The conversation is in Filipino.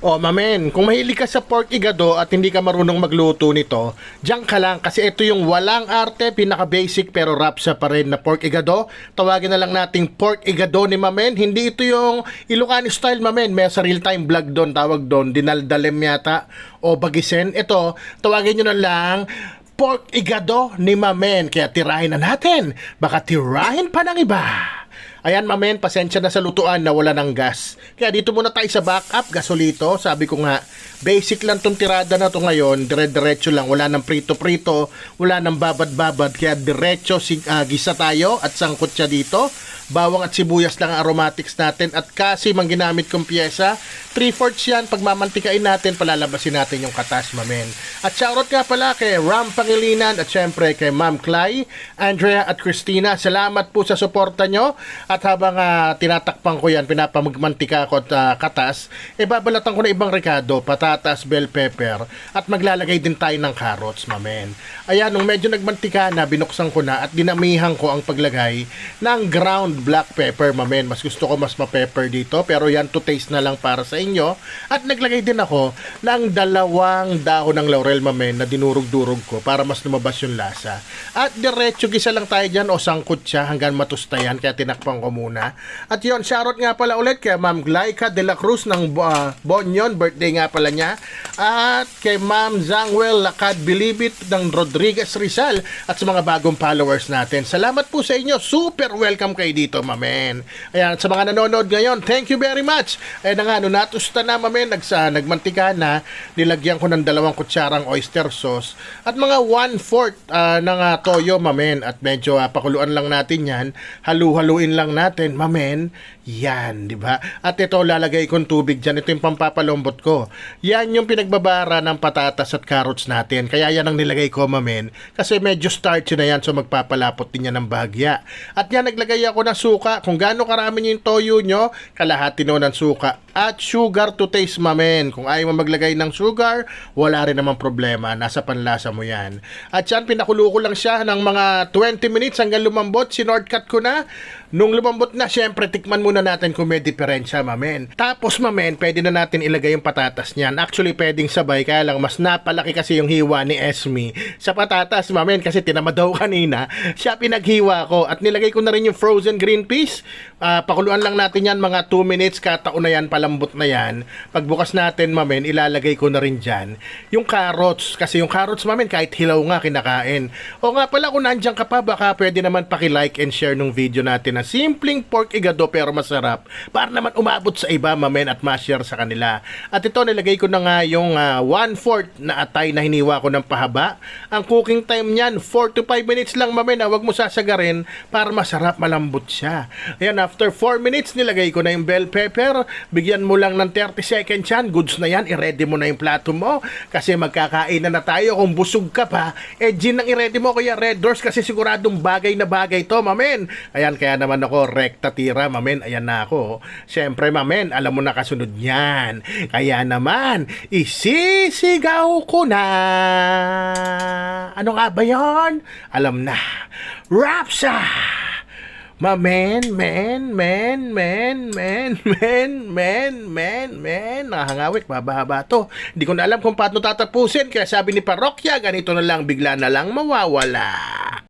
Oh, mamen, kung mahilig ka sa pork igado at hindi ka marunong magluto nito, diyan ka lang kasi ito yung walang arte, pinaka-basic pero rapsa pa rin na pork igado. Tawagin na lang nating pork igado ni mamen. Hindi ito yung Ilocano style mamen. May sa real-time vlog doon, tawag doon, dinaldalem yata o bagisen. Ito, tawagin nyo na lang pork igado ni mamen. Kaya tirahin na natin. Baka tirahin pa ng iba. Ayan, mamen, pasensya na sa lutuan na wala ng gas. Kaya dito muna tayo sa backup, gasolito. Sabi ko nga, basic lang tong tirada na to ngayon. Dire-diretso lang, wala ng prito-prito, wala ng babad-babad. Kaya diretso si, ah, gisa tayo at sangkot siya dito. Bawang at sibuyas lang ang aromatics natin at kasi mang ginamit kong pyesa. 3-fourths yan, pagmamantikain natin, palalabasin natin yung katas, mamen. At shoutout nga pala kay Ram Pangilinan at syempre kay Ma'am Clay, Andrea at Christina. Salamat po sa suporta nyo. At habang ah, tinatakpan ko yan, pinapamagmantika ko at ah, katas, e babalatan ko na ibang rekado, patatas, bell pepper, at maglalagay din tayo ng carrots, mamen. Ayan, nung medyo nagmantika na, binuksan ko na at dinamihan ko ang paglagay ng ground black pepper, mamen. Mas gusto ko mas ma-pepper dito, pero yan to taste na lang para sa inyo. At naglagay din ako ng dalawang dahon ng laurel, mamen, na dinurog-durog ko para mas lumabas yung lasa. At diretso gisa lang tayo dyan o sangkot siya hanggang matustayan, kaya tinakpan ko muna. At yon shoutout nga pala ulit kay Ma'am Glaika de la Cruz ng uh, Bonyon, birthday nga pala niya. At kay Ma'am Zangwell Lakad Bilibit ng Rodriguez Rizal at sa mga bagong followers natin. Salamat po sa inyo. Super welcome kayo dito, mamen. Ayan, sa mga nanonood ngayon, thank you very much. Ayan na nga, no, natusta na, mamen, nagsa, nagmantika na, nilagyan ko ng dalawang kutsarang oyster sauce at mga one-fourth ah, ng ah, toyo, mamen. At medyo ah, pakuluan lang natin yan. Halu-haluin lang natin, mamen. Yan, di ba? At ito, lalagay kong tubig dyan. Ito yung pampapalombot ko. Yan yung pinagbabara ng patatas at carrots natin. Kaya yan ang nilagay ko, mamen. Kasi medyo starchy na yan, so magpapalapot din yan ng bahagya. At yan, naglagay ako ng suka. Kung gaano karami yung toyo nyo, kalahati no ng suka. At sugar to taste, mamen. Kung ayaw mo maglagay ng sugar, wala rin namang problema. Nasa panlasa mo yan. At yan, pinakulo ko lang siya ng mga 20 minutes hanggang lumambot. Sinortcut ko na. Nung lumambot na, syempre, tikman muna natin kung may diferensya, mamen. Tapos, mamen, pwede na natin ilagay yung patatas niyan. Actually, pwedeng sabay, kaya lang mas napalaki kasi yung hiwa ni Esme sa patatas, mamen, kasi tinamad daw kanina. Siya pinaghiwa ko at nilagay ko na rin yung frozen green peas. Ah, pakuluan lang natin yan mga 2 minutes, kataon na yan, palambot na yan. Pagbukas natin, mamen, ilalagay ko na rin dyan yung carrots. Kasi yung carrots, mamen, kahit hilaw nga kinakain. O nga pala, kung nandiyan ka pa, baka pwede naman paki-like and share nung video natin na simpleng pork igado pero masarap para naman umabot sa iba, mamen, at ma-share sa kanila. At ito, nilagay ko na nga yung 1-4 na atay na hiniwa ko ng pahaba. Ang cooking time niyan, 4 to 5 minutes lang, mamen, ha? Huwag mo sasagarin para masarap, malambot siya. Ayan, after 4 minutes, nilagay ko na yung bell pepper. Bigyan mo lang ng 30 seconds yan. Goods na yan. I-ready mo na yung plato mo. Kasi magkakain na tayo. Kung busog ka pa, eh, gin ang i-ready mo, Kuya Red Doors. Kasi siguradong bagay na bagay to, mamen. Ayan, kaya naman ako, rekta tira, mamen. Ayan na ako. Siyempre, mamen, alam mo na kasunod niyan. Kaya naman, isisigaw ko na. Ano nga ba yon? Alam na. Rapsa! Mamen, men, men, men, men, men, men, men, men. Nakahangawit, mahaba-haba to. Hindi ko na alam kung paano tatapusin. Kaya sabi ni Parokya, ganito na lang, bigla na lang mawawala.